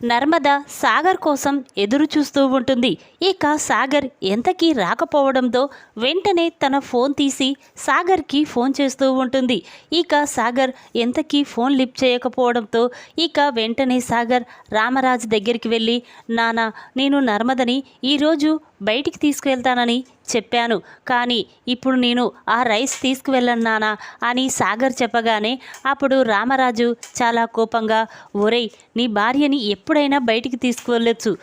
నర్మద సాగర్ కోసం ఎదురు చూస్తూ ఉంటుంది. ఇక సాగర్ ఎంతకీ రాకపోవడంతో వెంటనే తన ఫోన్ తీసి సాగర్కి ఫోన్ చేస్తూ ఉంటుంది. ఇక సాగర్ ఎంతకీ ఫోన్ లిఫ్ట్ చేయకపోవడంతో ఇక వెంటనే సాగర్ రామరాజు దగ్గరికి వెళ్ళి నానా నేను నర్మదని ఈరోజు బయటికి తీసుకువెళ్తానని చెప్పాను. కానీ ఇప్పుడు నేను ఆ రైస్ తీసుకువెళ్ళన్నానా అని సాగర్ చెప్పగానే అప్పుడు రామరాజు చాలా కోపంగా ఒరేయ్ నీ భార్యని ఎప్పుడైనా బయటికి తీసుకువెళ్ళొచ్చు.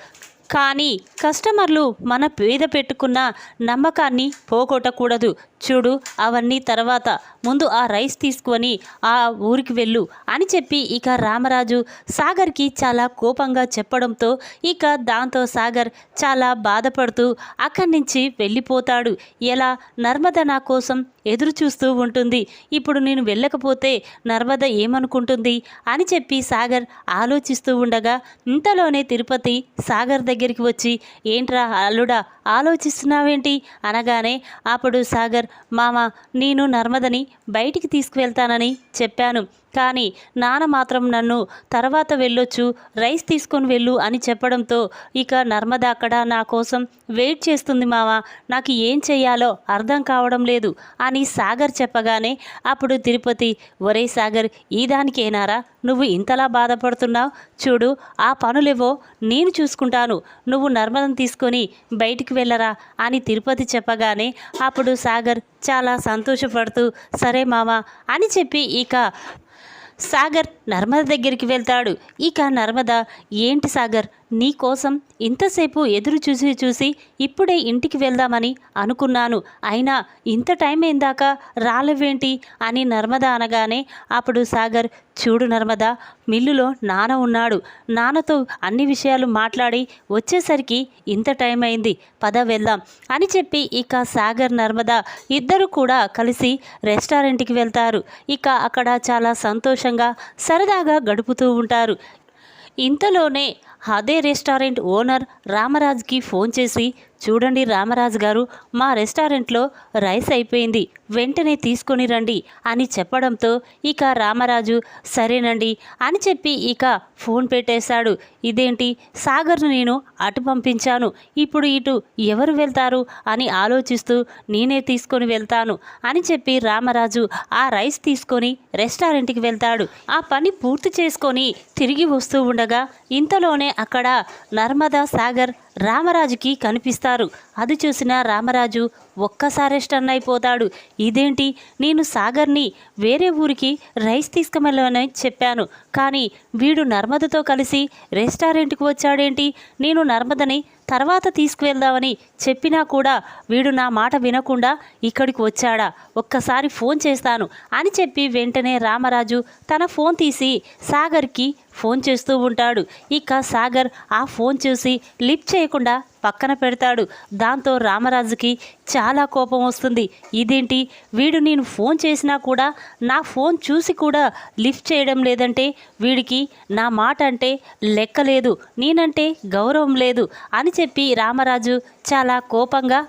కానీ కస్టమర్లు మన పేద పెట్టుకున్న నమ్మకాన్ని పోగొట్టకూడదు. చూడు అవన్నీ తర్వాత. ముందు ఆ రైస్ తీసుకొని ఆ ఊరికి వెళ్ళు అని చెప్పి ఇక రామరాజు సాగర్కి చాలా కోపంగా చెప్పడంతో ఇక దాంతో సాగర్ చాలా బాధపడుతూ అక్కడి నుంచి వెళ్ళిపోతాడు. ఎలా? నర్మద నా కోసం ఎదురు చూస్తూ ఉంటుంది. ఇప్పుడు నేను వెళ్ళకపోతే నర్మద ఏమనుకుంటుంది? అని చెప్పి సాగర్ ఆలోచిస్తూ ఉండగా ఇంతలోనే తిరుపతి సాగర్ దగ్గరికి వచ్చి ఏంట్రా అల్లుడా ఆలోచిస్తున్నావేంటి? అనగానే అప్పుడు సాగర్ మామ నేను నర్మదని బయటికి తీసుకువెళ్తానని చెప్పాను. కానీ నాన్న మాత్రం నన్ను తర్వాత వెళ్ళొచ్చు రైస్ తీసుకొని వెళ్ళు అని చెప్పడంతో ఇక నర్మద అక్కడ నా కోసం వెయిట్ చేస్తుంది మామ నాకు ఏం చెయ్యాలో అర్థం కావడం లేదు అని సాగర్ చెప్పగానే అప్పుడు తిరుపతి ఒరే సాగర్ ఈ దానికేనారా? నువ్వు ఇంతలా బాధపడుతున్నావు? చూడు ఆ పనులేవో నేను చూసుకుంటాను. నువ్వు నర్మదను తీసుకొని బయటికి వెళ్ళరా? అని తిరుపతి చెప్పగానే అప్పుడు సాగర్ చాలా సంతోషపడుతూ సరే మామ అని చెప్పి ఇక సాగర్ నర్మద దగ్గరికి వెళ్తాడు. ఇక నర్మద ఏంటి సాగర్ నీకోసం ఇంతసేపు ఎదురు చూసి చూసి ఇప్పుడే ఇంటికి వెళ్దామని అనుకున్నాను. అయినా ఇంత టైం అయిందాక రాలేవేంటి అని నర్మద అనగానే అప్పుడు సాగర్ చూడు నర్మద మిల్లులో నాన్న ఉన్నాడు. నాన్నతో అన్ని విషయాలు మాట్లాడి వచ్చేసరికి ఇంత టైం అయింది. పద వెళ్దాం అని చెప్పి ఇక సాగర్ నర్మద ఇద్దరు కూడా కలిసి రెస్టారెంట్కి వెళ్తారు. ఇక అక్కడ చాలా సంతోషంగా సరదాగా గడుపుతూ ఉంటారు. ఇంతలోనే అదే రెస్టారెంట్ ఓనర్ రామరాజ్కి ఫోన్ చేసి చూడండి రామరాజు గారు మా రెస్టారెంట్లో రైస్ అయిపోయింది వెంటనే తీసుకొని రండి అని చెప్పడంతో ఇక రామరాజు సరేనండి అని చెప్పి ఇక ఫోన్ పెట్టేశాడు. ఇదేంటి? సాగర్ను నేను అటు పంపించాను ఇప్పుడు ఇటు ఎవరు వెళ్తారు అని ఆలోచిస్తూ నేనే తీసుకొని వెళ్తాను అని చెప్పి రామరాజు ఆ రైస్ తీసుకొని రెస్టారెంట్కి వెళ్తాడు. ఆ పని పూర్తి చేసుకొని తిరిగి వస్తూ ఉండగా ఇంతలోనే అక్కడ నర్మదా సాగర్ రామరాజుకి కనిపిస్తారు. అది చూసిన రామరాజు ఒక్కసారి స్టన్ అయిపోతాడు. ఇదేంటి? నేను సాగర్ని వేరే ఊరికి రైస్ తీసుకువెళ్ళమని చెప్పాను. కానీ వీడు నర్మదతో కలిసి రెస్టారెంట్కి వచ్చాడేంటి? నేను నర్మదని తర్వాత తీసుకువెళ్దామని చెప్పినా కూడా వీడు నా మాట వినకుండా ఇక్కడికి వచ్చాడా? ఒక్కసారి ఫోన్ చేస్తాను అని చెప్పి వెంటనే రామరాజు తన ఫోన్ తీసి సాగర్కి ఫోన్ చేస్తూ ఉంటాడు. ఇక సాగర్ ఆ ఫోన్ చూసి లిఫ్ట్ చేయకుండా పక్కన పెడతాడు. దాంతో రామరాజుకి చాలా కోపం వస్తుంది. ఇదేంటి? వీడు నేను ఫోన్ చేసినా కూడా నా ఫోన్ చూసి కూడా లిఫ్ట్ చేయడం లేదంటే వీడికి నా మాట అంటే లెక్క లేదు. నేనంటే గౌరవం లేదు అని చెప్పి రామరాజు చాలా కోపంగా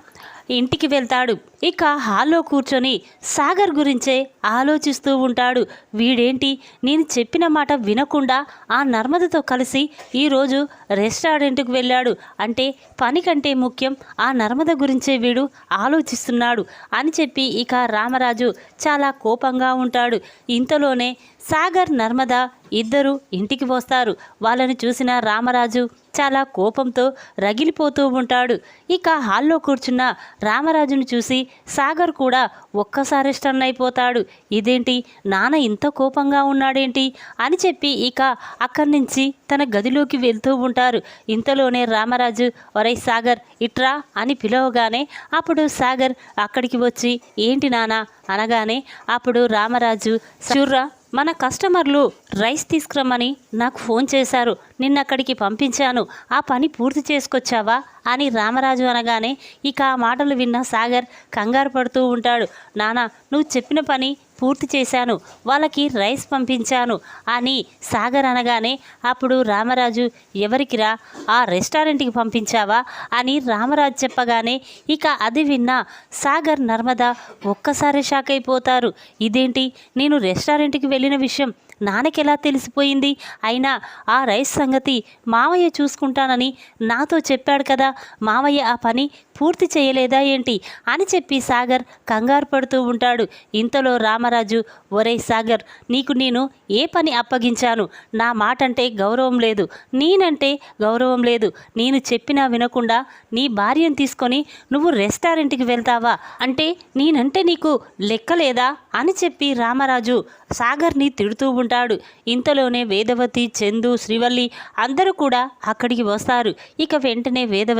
ఇంటికి వెళ్తాడు. ఇక హాల్లో కూర్చొని సాగర్ గురించే ఆలోచిస్తూ ఉంటాడు. వీడేంటి? నేను చెప్పిన మాట వినకుండా ఆ నర్మదతో కలిసి ఈరోజు రెస్టారెంట్కి వెళ్ళాడు. అంటే పని కంటే ముఖ్యం ఆ నర్మద గురించే వీడు ఆలోచిస్తున్నాడు అని చెప్పి ఇక రామరాజు చాలా కోపంగా ఉంటాడు. ఇంతలోనే సాగర్ నర్మద ఇద్దరు ఇంటికి వస్తారు. వాళ్ళని చూసిన రామరాజు చాలా కోపంతో రగిలిపోతూ ఉంటాడు. ఇక హాల్లో కూర్చున్న రామరాజును చూసి సాగర్ కూడా ఒక్కసారి స్టన్ అయిపోతాడు. ఇదేంటి? నాన్న ఇంత కోపంగా ఉన్నాడేంటి? అని చెప్పి ఇక అక్కడి నుంచి తన గదిలోకి వెళ్తూ ఉంటారు. ఇంతలోనే రామరాజు ఒరై సాగర్ ఇట్రా అని పిలవగానే అప్పుడు సాగర్ అక్కడికి వచ్చి ఏంటి నాన్న? అనగానే అప్పుడు రామరాజు చూర్రా మన కస్టమర్లు రైస్ తీసుకురమ్మని నాకు ఫోన్ చేశారు. నిన్న అక్కడికి పంపించాను. ఆ పని పూర్తి చేసుకొచ్చావా? అని రామరాజు అనగానే ఇక ఆ మాటలు విన్న సాగర్ కంగారు పడుతూ ఉంటాడు. నానా నువ్వు చెప్పిన పని పూర్తి చేశాను. వాళ్ళకి రైస్ పంపించాను అని సాగర్ అనగానే అప్పుడు రామరాజు ఎవరికిరా ఆ రెస్టారెంట్కి పంపించావా? అని రామరాజు చెప్పగానే ఇక అది విన్న సాగర్ నర్మద ఒక్కసారి షాక్ అయిపోతారు. ఇదేంటి? నేను రెస్టారెంట్కి వెళ్ళిన విషయం నాన్నకెలా తెలిసిపోయింది? అయినా ఆ రైస్ సంగతి మావయ్య చూసుకుంటానని నాతో చెప్పాడు కదా. మావయ్య ఆ పని పూర్తి చేయలేదా ఏంటి? అని చెప్పి సాగర్ కంగారు పడుతూ ఉంటాడు. ఇంతలో రామరాజు ఒరే సాగర్ నీకు నేను ఏ పని అప్పగించాను? నా మాట అంటే గౌరవం లేదు. నేనంటే గౌరవం లేదు. నేను చెప్పినా వినకుండా నీ భార్యను తీసుకొని నువ్వు రెస్టారెంట్కి వెళ్తావా? అంటే నేనంటే నీకు లెక్కలేదా? అని చెప్పి రామరాజు సాగర్ని తిడుతూ ఉంటాడు. ఇంతలోనే వేదవతి చందు శ్రీవల్లి అందరూ కూడా అక్కడికి వస్తారు. ఇక వెంటనే వేదవతి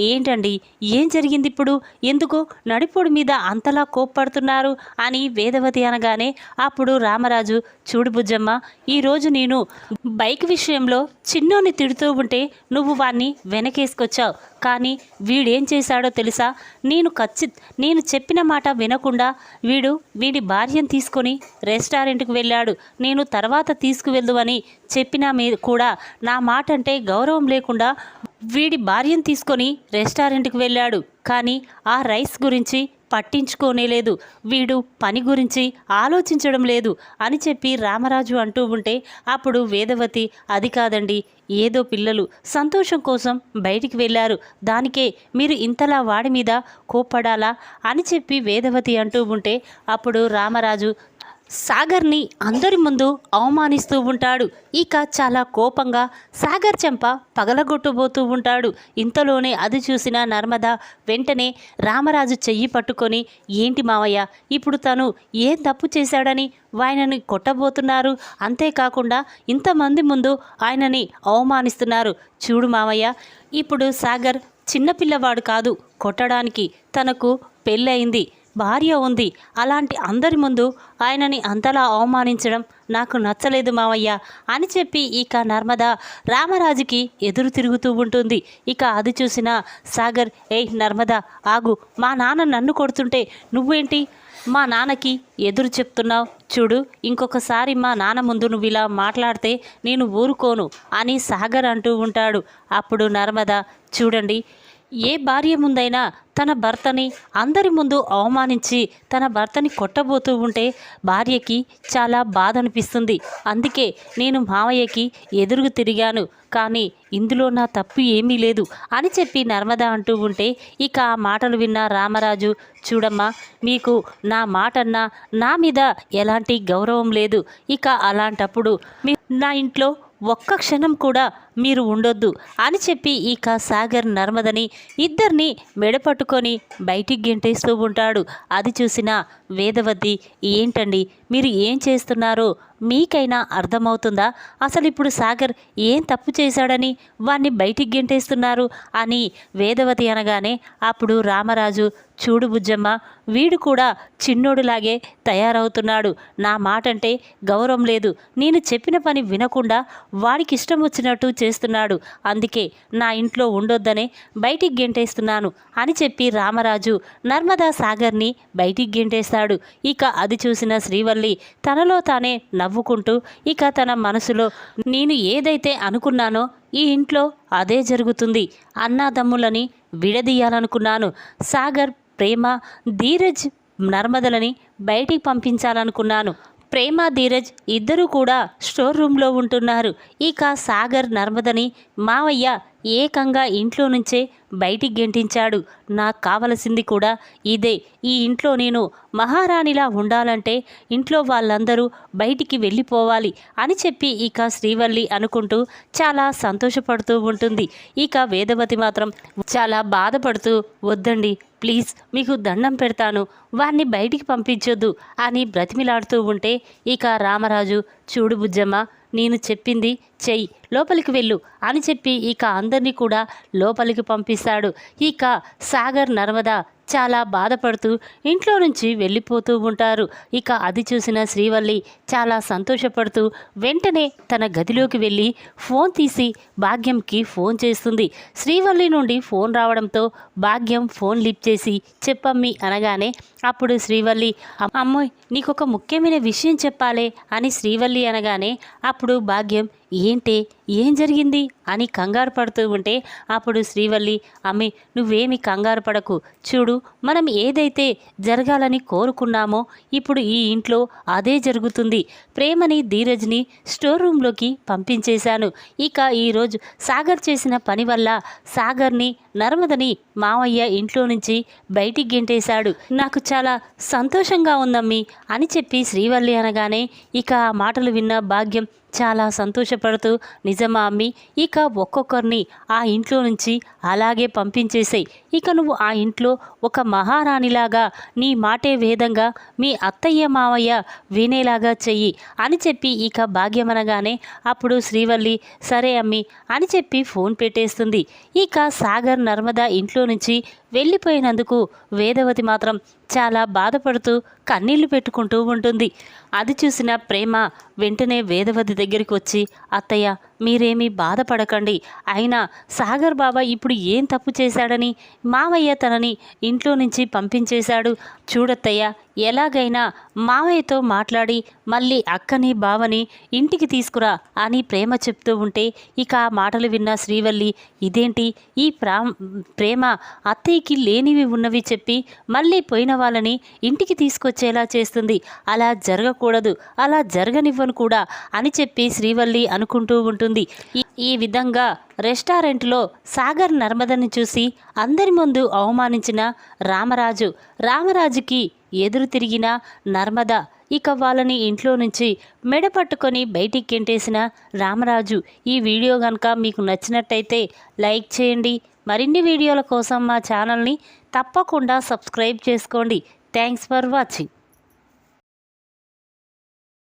ఏంటండి? ఏం జరిగింది ఇప్పుడు ఎందుకు? నడిపుడి మీద అంతలా కోప్పడుతున్నారు? అని వేదవతి అనగానే అప్పుడు రామరాజు చూడు బుజ్జమ్మ ఈరోజు నేను బైక్ విషయంలో చిన్నోని తిడుతూ ఉంటే నువ్వు వాణ్ణి వెనకేసుకొచ్చావు. కానీ వీడేం చేశాడో తెలుసా? నేను ఖచ్చి నేను చెప్పిన మాట వినకుండా వీడు వీడి భార్యను తీసుకొని రెస్టారెంట్కి వెళ్ళాడు. నేను తర్వాత తీసుకువెళ్దువని చెప్పినా మీ కూడా నా మాట అంటే గౌరవం లేకుండా వీడి భార్యను తీసుకొని రెస్టారెంట్కి వెళ్ళాడు. కానీ ఆ రైస్ గురించి పట్టించుకోనే లేదు. వీడు పని గురించి ఆలోచించడం లేదు అని చెప్పి రామరాజు అంటూ ఉంటే అప్పుడు వేదవతి అది కాదండి ఏదో పిల్లలు సంతోషం కోసం బయటికి వెళ్ళారు. దానికే మీరు ఇంతలా వాడి మీద కోప్పడాలా అని చెప్పి వేదవతి అంటూ ఉంటే అప్పుడు రామరాజు సాగర్ని అందరి ముందు అవమానిస్తూ ఉంటాడు. ఇక చాలా కోపంగా సాగర్ చెంప పగలగొట్టబోతూ ఉంటాడు. ఇంతలోనే అది చూసిన నర్మద వెంటనే రామరాజు చెయ్యి పట్టుకొని ఏంటి మావయ్య ఇప్పుడు తను ఏం తప్పు చేశాడని ఆయనని కొట్టబోతున్నారు? అంతేకాకుండా ఇంతమంది ముందు ఆయనని అవమానిస్తున్నారు. చూడు మావయ్య ఇప్పుడు సాగర్ చిన్నపిల్లవాడు కాదు కొట్టడానికి తనకు పెళ్ళయింది. భార్య ఉంది. అలాంటి అందరి ముందు ఆయనని అంతలా అవమానించడం నాకు నచ్చలేదు మావయ్య అని చెప్పి ఇక నర్మద రామరాజుకి ఎదురు తిరుగుతూ ఉంటుంది. ఇక అది చూసిన సాగర్ ఏయ్ నర్మద ఆగు. మా నాన్న నన్ను కొడుతుంటే నువ్వేంటి? మా నాన్నకి ఎదురు చెప్తున్నావు. చూడు ఇంకొకసారి మా నాన్న ముందు నువ్వు ఇలా మాట్లాడితే నేను ఊరుకోను అని సాగర్ అంటూ ఉంటాడు. అప్పుడు నర్మద చూడండి ఏ భార్య ముందైనా తన భర్తని అందరి ముందు అవమానించి తన భర్తని కొట్టబోతూ ఉంటే భార్యకి చాలా బాధ అనిపిస్తుంది అందుకే నేను మావయ్యకి ఎదురుగు తిరిగాను. కానీ ఇందులో నా తప్పు ఏమీ లేదు అని చెప్పి నర్మద అంటూ ఉంటే ఇక ఆ మాటలు విన్న రామరాజు చూడమ్మా మీకు నా మాటన్నా నా మీద ఎలాంటి గౌరవం లేదు. ఇక అలాంటప్పుడు మీ నా ఇంట్లో ఒక్క క్షణం కూడా మీరు ఉండొద్దు అని చెప్పి ఇక సాగర్ నర్మదని ఇద్దరిని మెడపట్టుకొని బయటికి గెంటేస్తూ ఉంటాడు. అది చూసిన వేదవతి ఏంటండి? మీరు ఏం చేస్తున్నారో మీకైనా అర్థమవుతుందా? అసలు ఇప్పుడు సాగర్ ఏం తప్పు చేశాడని? వాణ్ణి బయటికి గెంటేస్తున్నారు? అని వేదవతి అనగానే అప్పుడు రామరాజు చూడు బుజ్జమ్మ వీడు కూడా చిన్నోడులాగే తయారవుతున్నాడు. నా మాట అంటే గౌరవం లేదు. నేను చెప్పిన పని వినకుండా వాడికి ఇష్టం వచ్చినట్టు చేస్తున్నాడు. అందుకే నా ఇంట్లో ఉండొద్దనే బయటికి గెంటేస్తున్నాను అని చెప్పి రామరాజు నర్మదా సాగర్ని బయటికి గెంటేస్తాడు. ఇక అది చూసిన శ్రీవల్లి తనలో తానే నవ్వుకుంటూ ఇక తన మనసులో నేను ఏదైతే అనుకున్నానో ఈ ఇంట్లో అదే జరుగుతుంది. అన్నాదమ్ములని విడదీయాలనుకున్నాను. సాగర్ ప్రేమ ధీరజ్ నర్మదలని బయటికి పంపించాలనుకున్నాను. ప్రేమ ధీరజ్ ఇద్దరూ కూడా స్టోర్ రూమ్లో ఉంటున్నారు. ఇక సాగర్ నర్మదని మావయ్య ఏకంగా ఇంట్లో నుంచే బయటికి గెంటించాడు. నాకు కావలసింది కూడా ఇదే. ఈ ఇంట్లో నేను మహారాణిలా ఉండాలంటే ఇంట్లో వాళ్ళందరూ బయటికి వెళ్ళిపోవాలి అని చెప్పి ఇక శ్రీవల్లి అనుకుంటూ చాలా సంతోషపడుతూ ఉంటుంది. ఇక వేదవతి మాత్రం చాలా బాధపడుతూ వద్దండి ప్లీజ్ మీకు దండం పెడతాను. వాణ్ణి బయటికి పంపించొద్దు అని బ్రతిమిలాడుతూ ఉంటే ఇక రామరాజు చూడు బుజ్జమ్మ నేను చెప్పింది చెయ్యి లోపలికి వెళ్ళు అని చెప్పి ఇక అందరినీ కూడా లోపలికి పంపిస్తాడు. ఇక సాగర్ నర్మదా చాలా బాధపడుతూ ఇంట్లో నుంచి వెళ్ళిపోతూ ఉంటారు. ఇక అది చూసిన శ్రీవల్లి చాలా సంతోషపడుతూ వెంటనే తన గదిలోకి వెళ్ళి ఫోన్ తీసి భాగ్యంకి ఫోన్ చేస్తుంది. శ్రీవల్లి నుండి ఫోన్ రావడంతో భాగ్యం ఫోన్ లిఫ్ట్ చేసి చెప్పమ్మి అనగానే అప్పుడు శ్రీవల్లి అమ్మోయ్ నీకొక ముఖ్యమైన విషయం చెప్పాలే అని శ్రీవల్లి అనగానే అప్పుడు భాగ్యం ఏంటి? ఏం జరిగింది? అని కంగారు పడుతూ ఉంటే అప్పుడు శ్రీవల్లి అమ్మి నువ్వేమి కంగారు పడకు. చూడు మనం ఏదైతే జరగాలని కోరుకున్నామో ఇప్పుడు ఈ ఇంట్లో అదే జరుగుతుంది. ప్రేమని ధీరజ్ని స్టోర్ రూమ్లోకి పంపించేశాను. ఇక ఈరోజు సాగర్ చేసిన పని వల్ల సాగర్ని నర్మదని మావయ్య ఇంట్లో నుంచి బయటికి గెంటేశాడు. నాకు చాలా సంతోషంగా ఉందమ్మి అని చెప్పి శ్రీవల్లి అనగానే ఇక ఆ మాటలు విన్న భాగ్యం చాలా సంతోషపడుతూ నిజమా అమ్మి ఇక ఒక్కొక్కరిని ఆ ఇంట్లో నుంచి అలాగే పంపించేసాయి. ఇక నువ్వు ఆ ఇంట్లో ఒక మహారాణిలాగా నీ మాటే వేదంగా మీ అత్తయ్య మావయ్య వినేలాగా చెయ్యి అని చెప్పి ఇక భాగ్యమనగానే అప్పుడు శ్రీవల్లి సరే అమ్మి అని చెప్పి ఫోన్ పెట్టేస్తుంది. ఇక సాగర్ నర్మదా ఇంట్లో నుంచి వెళ్ళిపోయినందుకు వేదవతి మాత్రం చాలా బాధపడుతూ కన్నీళ్ళు పెట్టుకుంటూ ఉంటుంది. అది చూసిన ప్రేమ వెంటనే వేదవతి దగ్గరికి వచ్చి అత్తయ్య మీరేమీ బాధపడకండి. అయినా సాగర్ బాబా ఇప్పుడు ఏం తప్పు చేశాడని మావయ్య తనని ఇంట్లో నుంచి పంపించేశాడు. చూడత్తయ్య ఎలాగైనా మావయ్యతో మాట్లాడి మళ్ళీ అక్కని బావని ఇంటికి తీసుకురా అని ప్రేమ చెప్తూ ఉంటే ఇక ఆ మాటలు విన్న శ్రీవల్లి ఇదేంటి? ఈ ప్రా ప్రేమ అత్తయ్యకి లేనివి ఉన్నవి చెప్పి మళ్ళీ పోయిన వాళ్ళని ఇంటికి తీసుకొచ్చేలా చేస్తుంది. అలా జరగకూడదు. అలా జరగనివ్వను కూడా అని చెప్పి చెప్పి శ్రీవల్లి అనుకుంటూ ఉంటుంది. ఈ- ఈ విధంగా రెస్టారెంట్లో సాగర్ నర్మదని చూసి అందరి ముందు అవమానించిన రామరాజు రామరాజుకి ఎదురు తిరిగిన నర్మద ఇక వాళ్ళని ఇంట్లో నుంచి మెడ పట్టుకొని బయటికి గెంటేసిన రామరాజు. ఈ వీడియో కనుక మీకు నచ్చినట్టయితే లైక్ చేయండి. మరిన్ని వీడియోల కోసం మా ఛానల్ని తప్పకుండా సబ్స్క్రైబ్ చేసుకోండి. Thanks for watching.